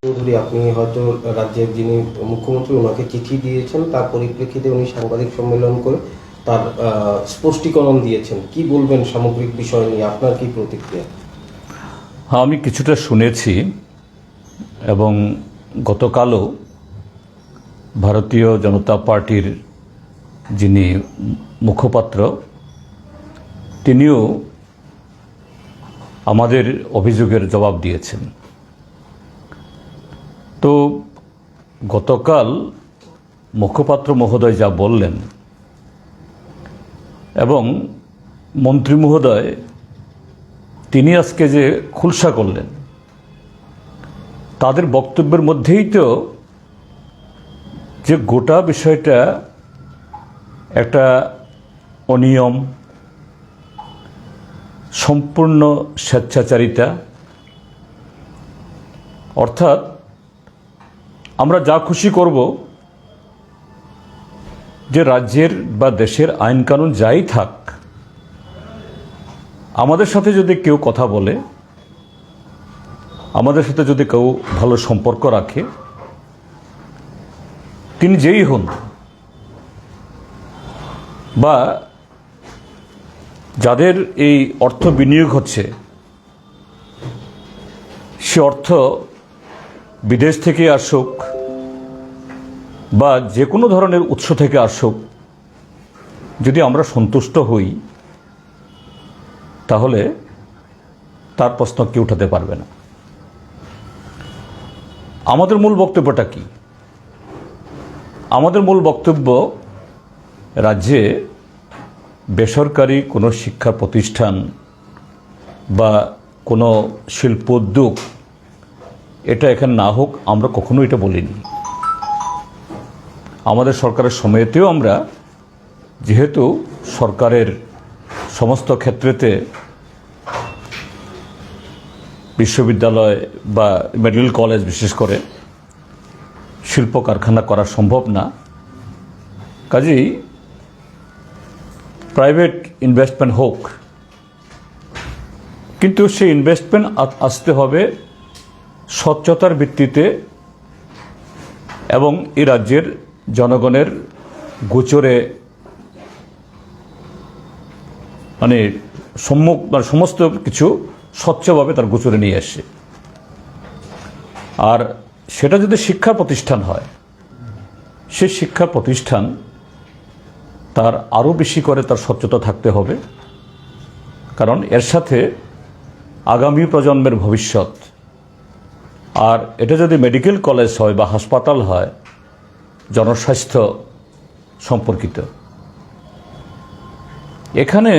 চৌধুরী আপনি হয়তো রাজ্যের যিনি মুখ্যমন্ত্রী, ওনাকে চিঠি দিয়েছেন, তার পরিপ্রেক্ষিতে উনি সাংবাদিক সম্মেলন করে তার স্পষ্টীকরণ দিয়েছেন। কি বলবেন সামগ্রিক বিষয় নিয়ে? আপনার কি প্রতিক্রিয়া? হ্যাঁ আমি কিছুটা শুনেছি এবং গতকালও ভারতীয় জনতা পার্টির যিনি মুখপাত্র, তিনিও আমাদের অভিযোগের জবাব দিয়েছেন। তো গতকাল মুখপাত্র মহোদয় যা বললেন এবং মন্ত্রী মহোদয়, তিনি আজকে যে খুলসা করলেন, তাদের বক্তব্যের মধ্যেই তো যে গোটা বিষয়টা একটা অনিয়ম, সম্পূর্ণ স্বেচ্ছাচারিতা, অর্থাৎ আমরা যা খুশি করব, যে রাজ্যের বা দেশের আইন কানুন যাই থাক, আমাদের সাথে যদি কেউ কথা বলে, আমাদের সাথে যদি কেউ ভালো সম্পর্ক রাখে, তিনি যেই হন বা যাদের এই অর্থ বিনিয়োগ হচ্ছে, সে অর্থ বিদেশ থেকে আসুক বা যে কোনো ধরনের উৎস থেকে আসুক, যদি আমরা সন্তুষ্ট হই, তাহলে তার প্রশ্ন কেউ উঠাতে পারবে না। আমাদের মূল বক্তব্যটা কি? আমাদের মূল বক্তব্য, রাজ্যে বেসরকারি কোনো শিক্ষা প্রতিষ্ঠান বা কোনো শিল্পোদ্যোগ এটা এখানে না হোক, আমরা কখনো এটা বলিনি। আমাদের সরকারের সময়েতেও আমরা যেহেতু সরকারের সমস্ত ক্ষেত্রেতে বিশ্ববিদ্যালয় বা মেডিকেল কলেজ বিশেষ করে শিল্প কারখানা করা সম্ভব না। কাজেই প্রাইভেট ইনভেস্টমেন্ট হোক, কিন্তু সেই ইনভেস্টমেন্ট আসতে হবে স্বচ্ছতার ভিত্তিতে এবং এই রাজ্যের জনগণের গোচরে মানে সম্মুখ মানে সমস্ত কিছু স্বচ্ছভাবে তার গোচরে নিয়ে আসে। আর সেটা যদি শিক্ষা প্রতিষ্ঠান হয়, সে শিক্ষা প্রতিষ্ঠান তার আরও বেশি করে তার স্বচ্ছতা থাকতে হবে। কারণ এর সাথে আগামী প্রজন্মের ভবিষ্যৎ আর এটা যদি মেডিকেল কলেজ হয় বা হাসপাতাল হয়, জনস্বাস্থ্য সম্পর্কিত। এখানে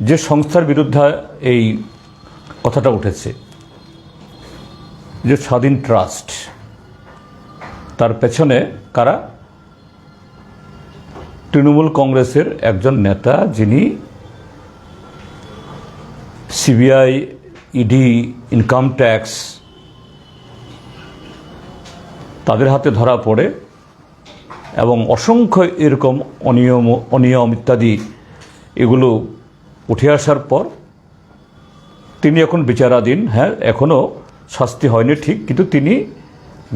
যে সংস্থার বিরুদ্ধে এই কথাটা উঠেছে, যে স্বাধীন ট্রাস্ট, তার পেছনে কারা? তৃণমূল কংগ্রেসের একজন নেতা যিনি সিবিআই ইডি ইনকাম ট্যাক্স তাদের হাতে ধরা পড়ে এবং অসংখ্য এরকম অনিয়ম অনিয়ম ইত্যাদি এগুলো উঠে আসার পর তিনি এখন বিচারাধীন। হ্যাঁ এখনও শাস্তি হয়নি ঠিক, কিন্তু তিনি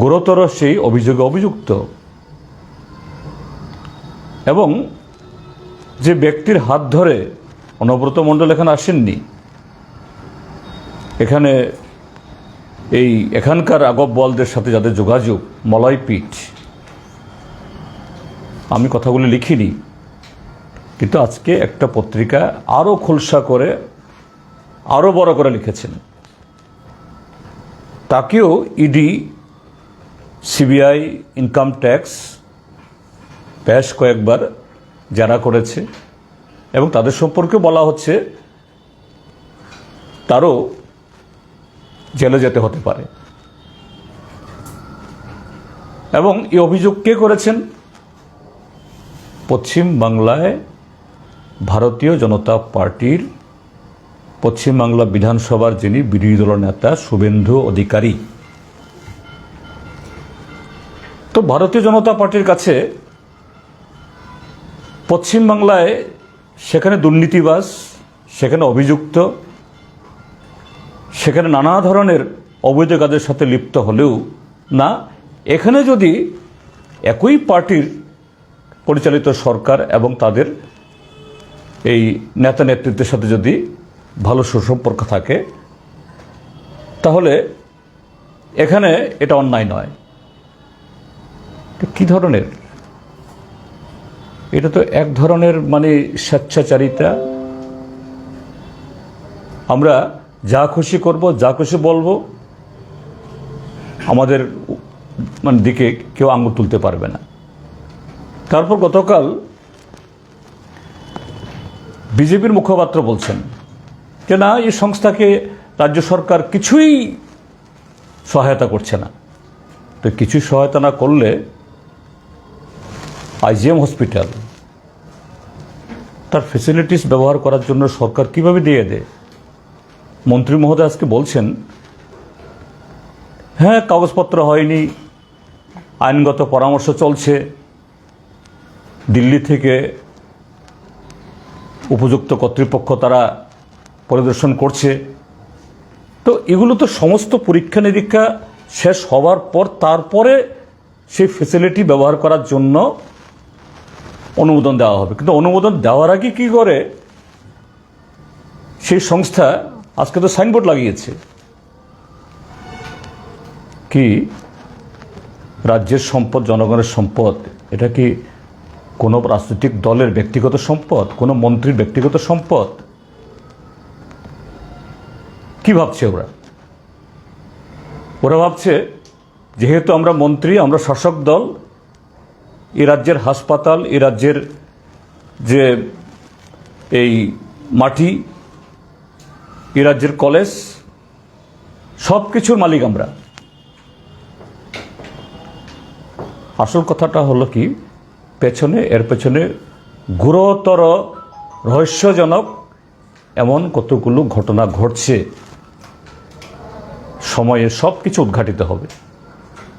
গুরুতর সেই অভিযোগে অভিযুক্ত। এবং যে ব্যক্তির হাত ধরে অনব্রত মণ্ডল এখানে আসেননি, এখানে এই এখানকার আগব বলদের সাথে যাদের যোগাযোগ মলয়পীঠ আমি কথাগুলি লিখিনি, কিন্তু আজকে একটা পত্রিকা আরও খোলসা করে আরও বড় করে লিখেছেন। তাকেও ইডি, সিবিআই ইনকাম ট্যাক্স বেশ কয়েকবার জানা করেছে, এবং তাদের সম্পর্কে বলা হচ্ছে, তারও জেলে যেতে হতে পারে। এবং এই অভিযোগ কে করেছেন? পশ্চিম বাংলায় ভারতীয় জনতা পার্টির পশ্চিমবাংলা বিধানসভার যিনি বিরোধী দল নেতা শুভেন্দু অধিকারী। তো ভারতীয় জনতা পার্টির কাছে পশ্চিমবাংলায় সেখানে দুর্নীতিবাস সেখানে অভিযুক্ত সেখানে নানা ধরনের অবৈধ কাজের সাথে লিপ্ত হলেও, না, এখানে যদি একই পার্টির পরিচালিত সরকার এবং তাদের এই নেতা নেতৃত্বের সাথে যদি ভালো সুসম্পর্ক থাকে, তাহলে এখানে এটা অন্যায় নয়। কি ধরনের? এটা তো এক ধরনের মানে স্বেচ্ছাচারিতা। আমরা যা খুশি করব, যা খুশি বলব, আমাদের মানে দিকে কেউ আঙুল তুলতে পারবে না। তারপর গতকাল বিজেপির মুখপাত্র বলছেন যে, না, এই সংস্থাকে রাজ্য সরকার কিছুই সহায়তা করছে না। তো কিছুই সহায়তা না করলে আইজিএম হসপিটাল তার ফেসিলিটিস ব্যবহার করার জন্য সরকার কীভাবে দিয়ে দেয়? মন্ত্রী মহোদয় আজকে বলছেন হ্যাঁ কাগজপত্র হয়নি, আইনগত পরামর্শ চলছে, দিল্লি থেকে উপযুক্ত কর্তৃপক্ষ তারা পরিদর্শন করছে। তো এগুলো তো সমস্ত পরীক্ষা নিরীক্ষা শেষ হওয়ার পর তারপরে সেই ফেসিলিটি ব্যবহার করার জন্য অনুমোদন দেওয়া হবে। কিন্তু অনুমোদন দেওয়ার আগে কী করে সেই সংস্থা আজকে তো সাইনবোর্ড লাগিয়েছে। কি? রাজ্যের সম্পদ, জনগণের সম্পদ, এটা কি কোনো রাজনৈতিক দলের ব্যক্তিগত সম্পদ, কোনো মন্ত্রীর ব্যক্তিগত সম্পদ? কি ভাবছে ওরা? ওরা ভাবছে, যেহেতু আমরা মন্ত্রী, আমরা শাসক দল, এ রাজ্যের হাসপাতাল, এ রাজ্যের যে এই মাটি এ রাজ্যের কলেজ সব কিছুর মালিক আমরা। আসল কথাটা হলো কি, পেছনে, এর পেছনে গুরুতর রহস্যজনক এমন কতগুলো ঘটনা ঘটছে। সময়ে সব কিছু উদ্ঘাটিত হবে।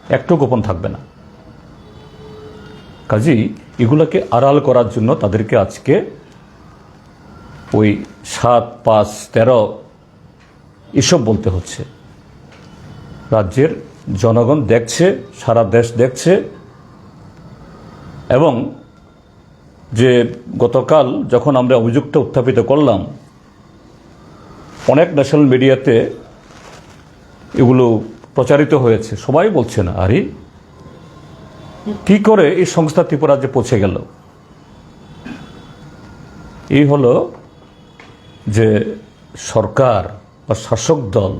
একটু গোপন থাকবে না। কাজেই এগুলোকে আড়াল করার জন্য তাদেরকে আজকে ওই সাত, পাঁচ, তেরো এসব বলতে হচ্ছে। রাজ্যের জনগণ দেখছে, সারা দেশ দেখছে এবং যে গতকাল যখন আমরা অভিযোগটা উত্থাপিত করলাম, অনেক ন্যাশনাল মিডিয়াতে এগুলো প্রচারিত হয়েছে। সবাই বলছে না, আরে কি করে এই সংস্থা ত্রিপুরাজ্যে পৌঁছে গেল? এই হলো যে সরকার বা শাসক দল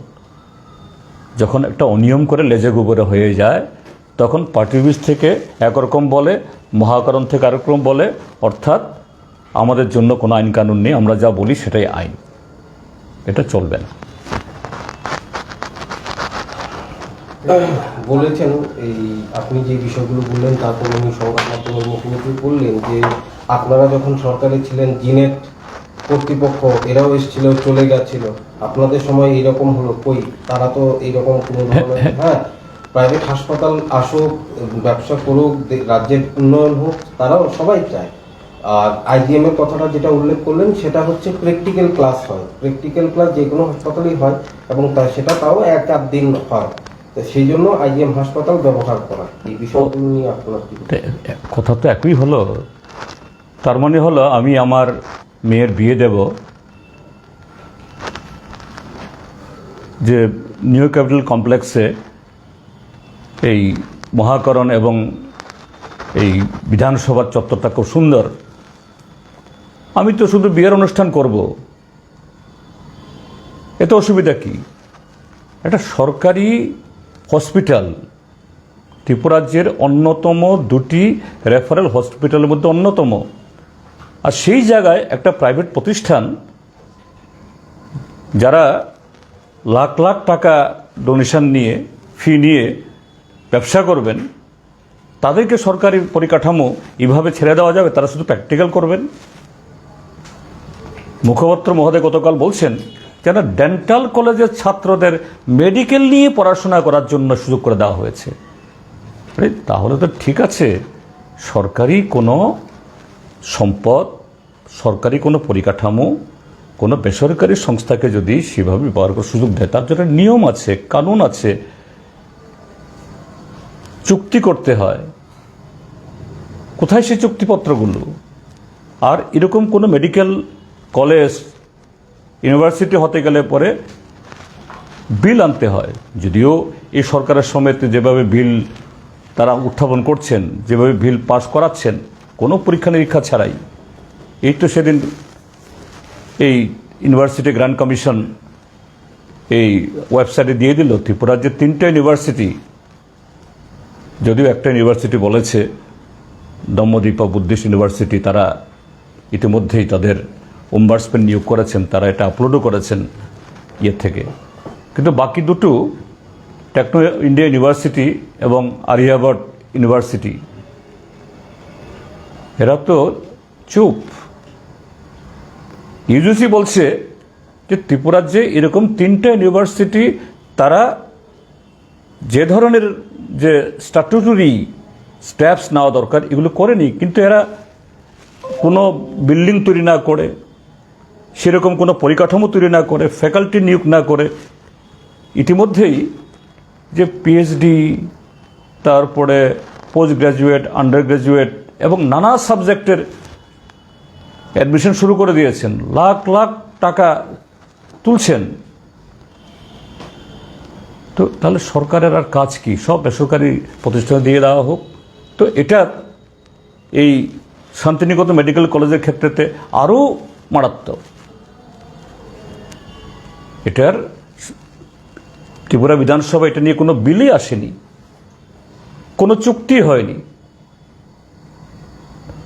যখন একটা অনিয়ম করে লেজে গোবরে হয়ে যায়, তখন পার্টি থেকে একরকম বলে, মহাকরণ থেকে আরেকরকম বলে, অর্থাৎ আমাদের জন্য কোনো আইন কানুন নেই, আমরা যা বলি সেটাই আইন। এটা চলবে না। বলেছেন, এই আপনি যে বিষয়গুলো বললেন, তারপর উনি সংবাদ মাধ্যমের মুখোমুখি বললেন যে আপনারা যখন সরকারে ছিলেন, জিনেট কর্তৃপক্ষ এরাও এসেছিল চলে গেছিল। আপনাদের সময় এরকম হলো কই? তারা তো এইরকম কোনো ধরনের হ্যাঁ প্রাইভেট হাসপাতাল আসুক ব্যবসা করুক রাজ্যের উন্নয়ন হোক তারাও সবাই চায়। আর আইজিএম এর কথাটা যেটা উল্লেখ করলেন সেটা হচ্ছে প্র্যাকটিক্যাল ক্লাস হয়। প্র্যাকটিক্যাল ক্লাস যে কোনো হাসপাতালেই হয় এবং তা সেটা তাও এক আধ দিন হয়। তো সেই জন্য আইজিএম হাসপাতাল ব্যবহার করা। এই বিষয়গুলো নিয়ে আপনার কথা তো একই হলো। তার মানে হলো আমি আমার মেয়ের বিয়ে দেব যে নিউ ক্যাপিটাল কমপ্লেক্সে এই মহাকরণ এবং এই বিধানসভার চত্বরটা খুব সুন্দর। আমি তো শুধু বিয়ের অনুষ্ঠান করব। এতে অসুবিধা কি? এটা সরকারি হসপিটাল ত্রিপুরাজ্যের অন্যতম দুটি রেফারেল হসপিটালের মধ্যে অন্যতম। আর সেই জায়গায় একটা প্রাইভেট প্রতিষ্ঠান যারা লাখ লাখ টাকা ডোনেশন নিয়ে ফি নিয়ে ব্যবসা করবেন, তাদেরকে সরকারি পরিকাঠামো এভাবে ছেড়ে দেওয়া যাবে, তারা শুধু প্র্যাকটিক্যাল করবেন। মুখপাত্র মহোদয় গতকাল বলছেন যেন ডেন্টাল কলেজের ছাত্রদের মেডিকেল নিয়ে পড়াশোনা করার জন্য সুযোগ করে দেওয়া হয়েছে। তাহলে তো ঠিক আছে, সরকারি কোনো সম্পদ সরকারি কোনো পরিকাঠামো, কোনো বেসরকারি সংস্থাকে যদি সেভাবে ব্যবহার করার সুযোগ দেয়, তার জন্য নিয়ম আছে, কানুন আছে। চুক্তি করতে হয়। কোথায় সেই চুক্তিপত্রগুলো? আর এরকম কোনো মেডিকেল কলেজ ইউনিভার্সিটি হতে গেলে পরে বিল আনতে হয়। যদিও এই সরকারের সমেত যেভাবে বিল তারা উত্থাপন করছেন, যেভাবে বিল পাস করাচ্ছেন, কোনো পরীক্ষা নিরীক্ষা ছাড়াই। এই তো সেদিন এই ইউনিভার্সিটি গ্র্যান্ড কমিশন এই ওয়েবসাইটে দিয়ে দিল ত্রিপুরার যে তিনটা ইউনিভার্সিটি, যদিও একটা ইউনিভার্সিটি বলেছে দম্মদ্বীপা বুদ্ধিস্ট ইউনিভার্সিটি, তারা ইতিমধ্যেই তাদের ওম্বার্সপেন নিয়োগ করেছেন, তারা এটা আপলোডও করেছেন ইয়ে থেকে। কিন্তু বাকি দুটো, টেকনো ইন্ডিয়া ইউনিভার্সিটি এবং আরিয়াবাদ ইউনিভার্সিটি, এরা তো চুপ। ইউজিসি বলছে যে ত্রিপুরার যে এরকম তিনটা ইউনিভার্সিটি, তারা যে ধরনের যে স্ট্যাটুটরি স্টেপস নেওয়া দরকার, এগুলো করেনি, কিন্তু এরা কোনো বিল্ডিং তৈরি না করে, সেরকম কোনো পরিকাঠামো তৈরি না করে ফ্যাকাল্টি নিয়োগ না করে। ইতিমধ্যেই যে পিএইচডি তারপরে পোস্ট গ্র্যাজুয়েট আন্ডার গ্র্যাজুয়েট এবং নানা সাবজেক্টের অ্যাডমিশন শুরু করে দিয়েছেন। লাখ লাখ টাকা তুলছেন। তো তাহলে সরকারের আর কাজ কি? সব বেসরকারি প্রতিষ্ঠানে দিয়ে দেওয়া হোক। তো এটা এই শান্তিনিকেতন মেডিকেল কলেজের ক্ষেত্রেতে আরও মারাত্মক। এটার ত্রিপুরা বিধানসভা এটা নিয়ে কোনো বিলই আসেনি। কোনো চুক্তি হয়নি।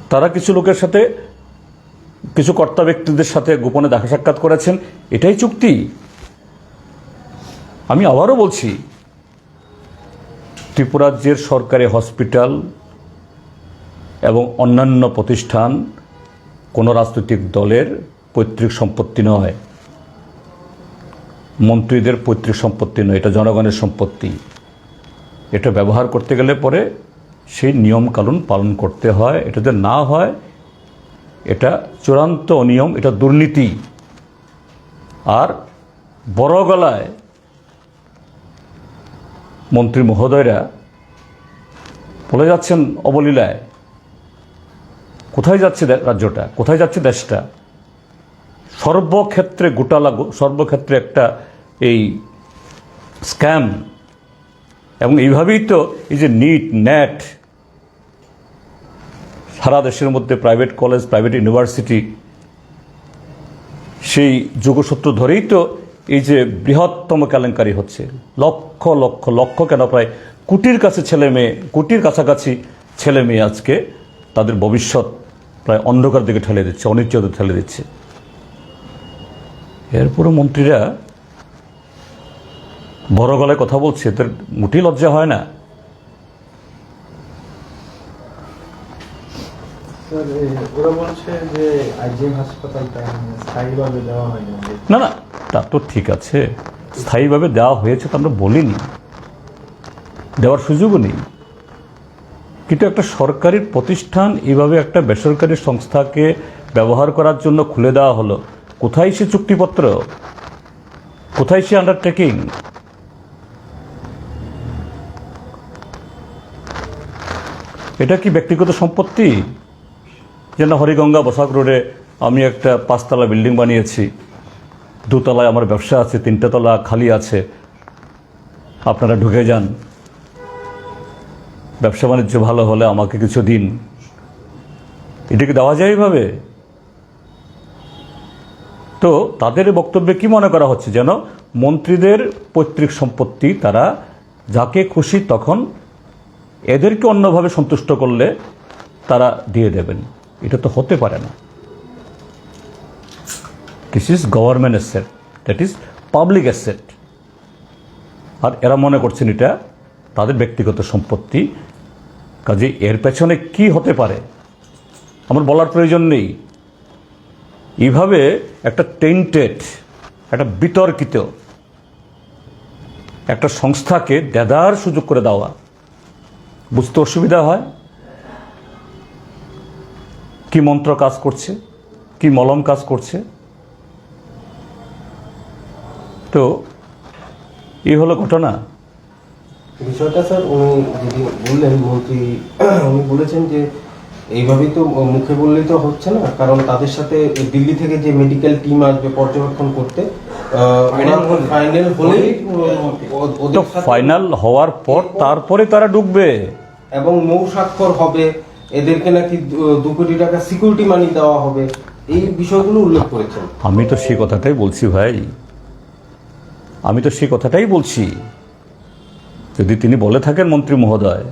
তারা কিছু লোকের সাথে কিছু কর্তা ব্যক্তিদের সাথে গোপনে দেখা সাক্ষাৎ করেছেন, এটাই চুক্তি। আমি আবারও বলছি, ত্রিপুরাজ্যের সরকারি হসপিটাল এবং অন্যান্য প্রতিষ্ঠান কোনো রাজনৈতিক দলের পৈতৃক সম্পত্তি নয়। মন্ত্রীদের পৈতৃক সম্পত্তি নয়, এটা জনগণের সম্পত্তি। এটা ব্যবহার করতে গেলে পরে সেই নিয়মকানুন পালন করতে হয় এটা যদি না হয় এটা চূড়ান্ত অনিয়ম এটা দুর্নীতি। আর বড় গলায় মন্ত্রী মহোদয়রা বলে যাচ্ছেন অবলীলায়, কোথায় যাচ্ছে রাজ্যটা? কোথায় যাচ্ছে দেশটা? সর্বক্ষেত্রে গোটালা সর্বক্ষেত্রে একটা এই স্ক্যাম। এবং এইভাবেই তো এই যে নিট নেট সারা দেশের মধ্যে প্রাইভেট কলেজ প্রাইভেট ইউনিভার্সিটি সেই যুগসূত্র ধরেই তো এই যে বৃহত্তম কেলেঙ্কারি হচ্ছে। লক্ষ লক্ষ লক্ষ কেন প্রায় কোটির কাছে ছেলে মেয়ে, কোটির কাছাকাছি ছেলে মেয়ে আজকে তাদের ভবিষ্যৎ প্রায় অন্ধকার দিকে ঠেলে দিচ্ছে অনিশ্চয়তা ঠেলে দিচ্ছে। এরপরে মন্ত্রীরা বড় গলায় কথা বলছে, এদের মোটেই লজ্জা হয় না স্যার এ, ওরা বলছে যে আইজিএম হাসপাতালটা স্থায়ীভাবে দেওয়া হয়নি না না, তা তো ঠিক আছে। স্থায়ীভাবে দেওয়া হয়েছে তো আমরা বলিনি। দেওয়ার সুযোগও নেই। কিন্তু একটা সরকারি প্রতিষ্ঠান এইভাবে একটা বেসরকারি সংস্থাকে ব্যবহার করার জন্য খুলে দেওয়া হলো। কোথায় সে চুক্তিপত্র? কোথায় সে আন্ডারটেকিং এটা কি ব্যক্তিগত সম্পত্তি? যেন হরিগঙ্গা বসাক রোডে আমি একটা পাঁচতলা বিল্ডিং বানিয়েছি। দুতলায় আমার ব্যবসা আছে, তিনটা তলা খালি আছে। আপনারা ঢুকে যান। ব্যবসা বাণিজ্য ভালো হলে আমাকে কিছু দিন। এটা কি দেওয়া যায় এইভাবে তো তাদের বক্তব্যে কি মনে করা হচ্ছে যেন মন্ত্রীদের পৈতৃক সম্পত্তি তারা যাকে খুশি তখন এদেরকে অন্যভাবে সন্তুষ্ট করলে তারা দিয়ে দেবেন। এটা তো হতে পারে না। This is government asset that is public asset আর এরা মনে করছেন এটা তাদের ব্যক্তিগত সম্পত্তি। কাজে এর পেছনে কি হতে পারে? আমার বলার প্রয়োজন নেই। এইভাবে একটা টেন্টেড একটা বিতর্কিত, একটা সংস্থাকে দেদার সুযোগ করে দেওয়া, বুঝতে অসুবিধা হয়? কি মন্ত্র কাজ করছে? কি মলম কাজ করছে? তো এই হলো ঘটনা। বিষয়টা স্যার উনি যদি বললেন মন্ত্রী উনি বলেছেন যে এইভাবেই তো মুখে বললেই তো হচ্ছে না কারণ তাদের সাথে দিল্লি থেকে যে মেডিকেল টিম আসবে পর্যবেক্ষণ করতে ফাইনাল হলেই ও- তো ফাইনাল হওয়ার পর তারপরে তারা ঢুকবে এবং মৌ স্বাক্ষর হবে এদেরকে নাকি দু- কোটি টাকা সিকিউরিটি মানি দেওয়া হবে। এই বিষয়গুলো উল্লেখ করেছেন। আমি তো সেই কথাটাই বলছি ভাই। আমি তো সেই কথাটাই বলছি। যদি তিনি বলে থাকেন মন্ত্রী মহোদয়,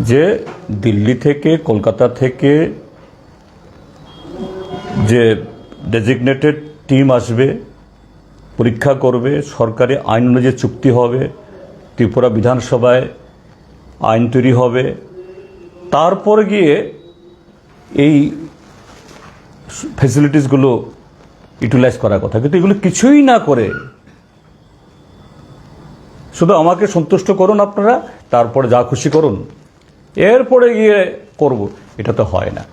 যে দিল্লি থেকে, কলকাতা থেকে যে ডেজিগনেটেড টিম আসবে, পরীক্ষা করবে, সরকারি আইন অনুযায়ী চুক্তি হবে, ত্রিপুরা বিধানসভায় আইন তৈরি হবে তারপর গিয়ে এই ফেসিলিটিসগুলো ইউটিলাইজ করার কথা। কিন্তু এগুলো কিছুই না করে শুধু আমাকে সন্তুষ্ট করুন আপনারা, তারপরে যা খুশি করুন। এরপরে গিয়ে করব, এটা তো হয় না।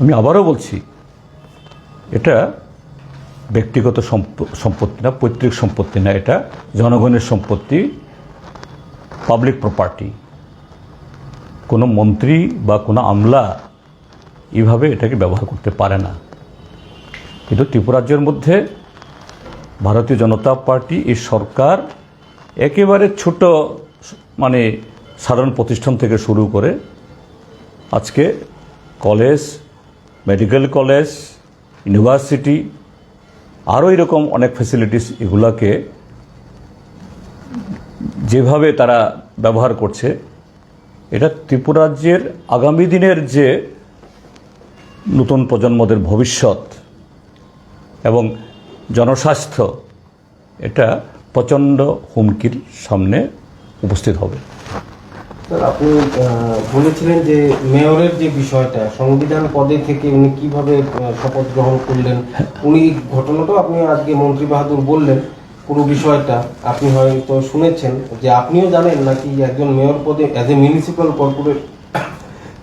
আমি আবারও বলছি, এটা ব্যক্তিগত সম্প- সম্পত্তি না, পৈতৃক সম্পত্তি না, এটা জনগণের সম্পত্তি। পাবলিক প্রপার্টি কোনো মন্ত্রী বা কোনো আমলা এইভাবে এটাকে ব্যবহার করতে পারে না। কিন্তু ত্রিপুরাজ্যের মধ্যে ভারতীয় জনতা পার্টি এই সরকার একেবারে ছোট মানে সাধারণ প্রতিষ্ঠান থেকে শুরু করে আজকে কলেজ, মেডিকেল কলেজ, ইউনিভার্সিটি, আরও এরকম অনেক ফ্যাসিলিটিস এগুলাকে যেভাবে তারা ব্যবহার করছে, এটা ত্রিপুরাজ্যের আগামী দিনের যে নতুন প্রজন্মদের ভবিষ্যৎ এবং জনস্বাস্থ্য, এটা প্রচণ্ড হুমকির সামনে উপস্থিত হবে। স্যার, আপনি বলেছিলেন যে মেয়রের যে বিষয়টা, সংবিধান পদে থেকে উনি কীভাবে শপথ গ্রহণ করলেন। উনি ঘটনাটাও আপনি আজকে মন্ত্রী বাহাদুর বললেন। পুরো বিষয়টা আপনি হয়তো শুনেছেন যে আপনিও জানেন নাকি একজন মেয়র পদে অ্যাজ এ মিউনিসিপ্যাল কর্পোরেট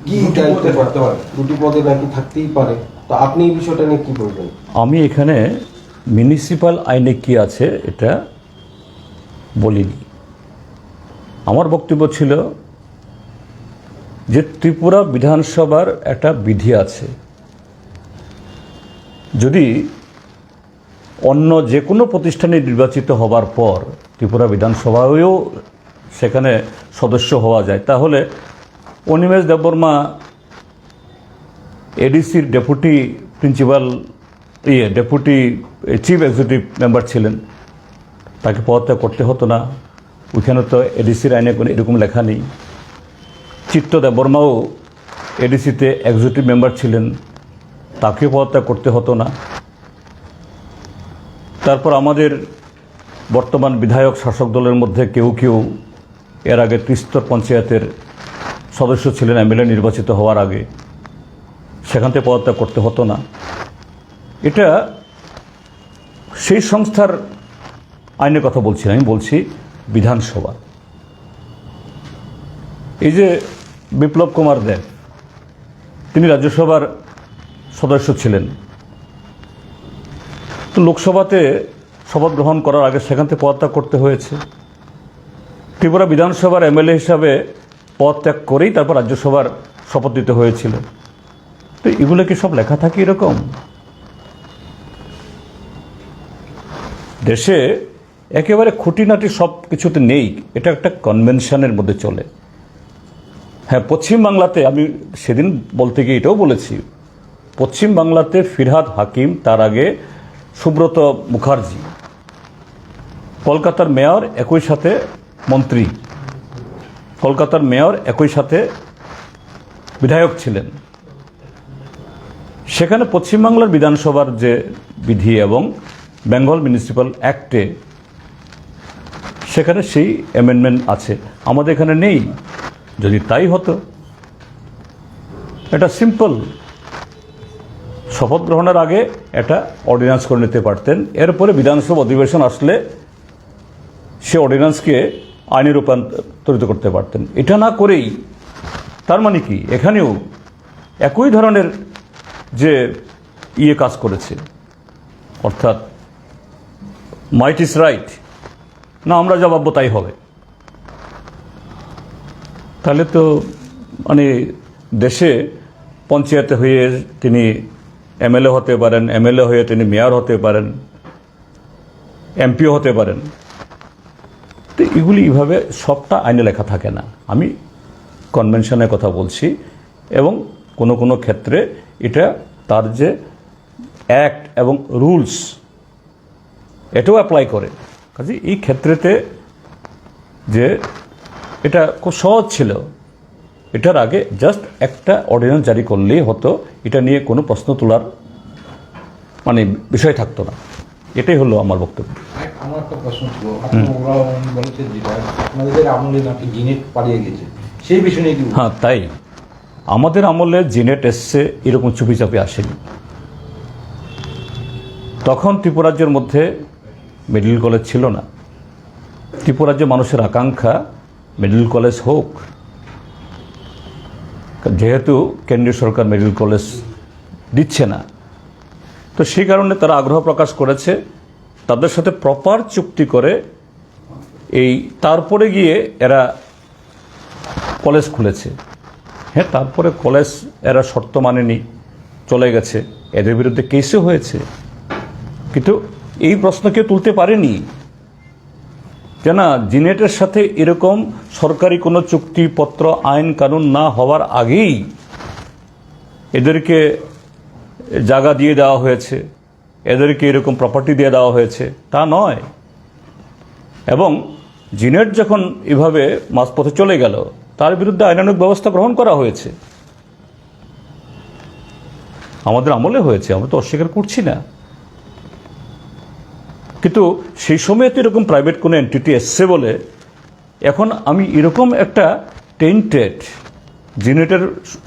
কি দায়িত্ব করতে পারে? দুটি পদে নাকি থাকতেই পারে। তো আপনি এই বিষয়টা নিয়ে কি বলবেন? আমি এখানে মিউনিসিপ্যাল আইনে কি আছে এটা বলিনি। আমার বক্তব্য ছিল যে ত্রিপুরা বিধানসভার একটা বিধি আছে। যদি অন্য যে কোনো প্রতিষ্ঠানে নির্বাচিত হবার পর ত্রিপুরা বিধানসভায়ও সেখানে সদস্য হওয়া যায়। তাহলে অনিমেষ দেববর্মা এডিসির ডেপুটি প্রিন্সিপাল ইয়ে ডেপুটি চিফ এক্সিকিউটিভ মেম্বার ছিলেন। তাকে পদত্যাগ করতে হতো না। ওইখানে তো এডিসির আইনে কোনো এরকম লেখা নেই। চিত্ত দেববর্মাও এডিসিতে এক্সিকিউটিভ মেম্বার ছিলেন। তাকে পদত্যাগ করতে হতো না। তারপর আমাদের বর্তমান বিধায়ক শাসক দলের মধ্যে কেউ কেউ এর আগে ত্রিস্তর পঞ্চায়েতের সদস্য ছিলেন এমএলএ নির্বাচিত হওয়ার আগে। সেখান থেকে পদত্যাগ করতে হতো না। এটা সেই সংস্থার আইনের কথা বলছি আমি বলছি বিধানসভা। এই যে বিপ্লব কুমার দেব, তিনি রাজ্যসভার সদস্য ছিলেন। তো লোকসভাতে শপথ গ্রহণ করার আগে সেখান থেকে পদত্যাগ করতে হয়েছে। ত্রিপুরা বিধানসভার এমএলএ হিসাবে পদত্যাগ করেই তারপর রাজ্যসভার শপথ দিতে হয়েছিল। তো এগুলো কি সব লেখা থাকে এরকম? দেশে একেবারে খুঁটিনাটি সব কিছুতে নেই। এটা একটা কনভেনশনের মধ্যে চলে। হ্যাঁ পশ্চিম বাংলাতে আমি সেদিন বলতে গিয়ে এটাও বলেছি, পশ্চিম বাংলাতে ফিরহাদ হাকিম তার আগে সুব্রত মুখার্জি, কলকাতার মেয়র একই সাথে মন্ত্রী, কলকাতার মেয়র একই সাথে বিধায়ক ছিলেন। সেখানে পশ্চিমবাংলার বিধানসভার যে বিধি এবং বেঙ্গল মিউনিসিপ্যাল অ্যাক্টে সেখানে সেই অ্যামেন্ডমেন্ট আছে। আমাদের এখানে নেই। যদি তাই হতো, এটা সিম্পল শপথ গ্রহণের আগে এটা অর্ডিন্যান্স করে নিতে পারতেন। এরপরে বিধানসভা অধিবেশন আসলে সে অর্ডিন্যান্সকে আইনে রূপান্তরিত করতে পারতেন। এটা না করেই তার মানে কি? এখানেও একই ধরনের যে ইয়ে কাজ করেছে, অর্থাৎ মাইট ইজ রাইট না আমরা যা ভাববো তাই হবে। তাহলে তো মানে দেশে পঞ্চায়েতে হয়ে তিনি এমএলএ হতে পারেন এমএলএ হয়ে তিনি মেয়র হতে পারেন এমপিও হতে পারেন। তো এগুলি এইভাবে সবটা আইনে লেখা থাকে না। আমি কনভেনশনের কথা বলছি এবং কোনো কোনো ক্ষেত্রে এটা তার যে অ্যাক্ট এবং রুলস এটাও অ্যাপ্লাই করে। কাজে এই ক্ষেত্রেতে যে এটা খুব সহজ ছিল। এটার আগে জাস্ট একটা অর্ডিন্যান্স জারি করলেই হতো এটা নিয়ে কোনো প্রশ্ন তোলার মানে বিষয় থাকতো না। এটাই হলো আমার বক্তব্য। আমার একটা প্রশ্ন ছিল। ওরা বলেছে যেটা আপনাদের আমলে নাকি জিনেট পালিয়ে গেছে। সেই বিষয় নিয়ে হ্যাঁ তাই। আমাদের আমলে জিনেট এসছে এরকম চুপিচাপি আসেনি। তখন ত্রিপুরাজ্যের মধ্যে মিডল কলেজ ছিল না। ত্রিপুরাজ্যের মানুষের আকাঙ্ক্ষা মিডল কলেজ হোক যেহেতু কেন্দ্রীয় সরকার মিডল কলেজ দিচ্ছে না, তো সেই কারণে তারা আগ্রহ প্রকাশ করেছে তাদের সাথে প্রপার চুক্তি করে এই তারপরে গিয়ে এরা কলেজ খুলেছে। হ্যাঁ তারপরে কলেজ এরা শর্ত মানেনি, চলে গেছে। এদের বিরুদ্ধে কেসও হয়েছে। কিন্তু এই প্রশ্ন কেউ তুলতে পারেনি। যে না জিনেটের সাথে এরকম সরকারি কোনো চুক্তিপত্র, আইন, কানুন না হওয়ার আগেই এদেরকে জায়গা দিয়ে দেওয়া হয়েছে, এদেরকে এরকম প্রপার্টি দিয়ে দেওয়া হয়েছে, তা নয়। এবং জিনেট যখন এভাবে মাঝপথে চলে গেল, তার বিরুদ্ধে আইনানুক ব্যবস্থা গ্রহণ করা হয়েছে। আমাদের আমলে হয়েছে, আমরা তো অস্বীকার করছি না। কিন্তু সেই সময় তো এরকম প্রাইভেট কোনো এন্টিটি এসছে বলে এখন আমি এরকম একটা টেন্টেড জিনেটের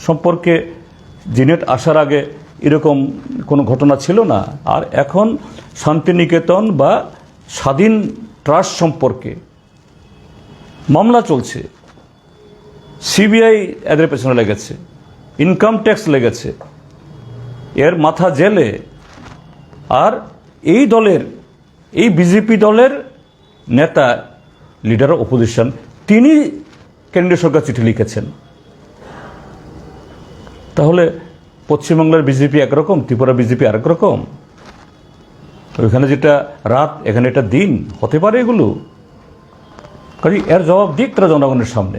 সম্পর্কে জিনেট আসার আগে এরকম কোনো ঘটনা ছিল না। আর এখন শান্তিনিকেতন বা স্বাধীন ট্রাস্ট সম্পর্কে মামলা চলছে। সিবিআই এদের পেছনে লেগেছে ইনকাম ট্যাক্স লেগেছে, এর মাথা জেলে। আর এই দলের এই বিজেপি দলের নেতা, লিডার অফ অপোজিশন তিনি কেন্দ্রীয় সরকার চিঠি লিখেছেন। তাহলে পশ্চিমবাংলার বিজেপি একরকম, ত্রিপুরা বিজেপি আরেক রকম ওইখানে যেটা রাত, এখানে এটা দিন, হতে পারে এগুলো? কাজে এর জবাব দিক তারা জনগণের সামনে।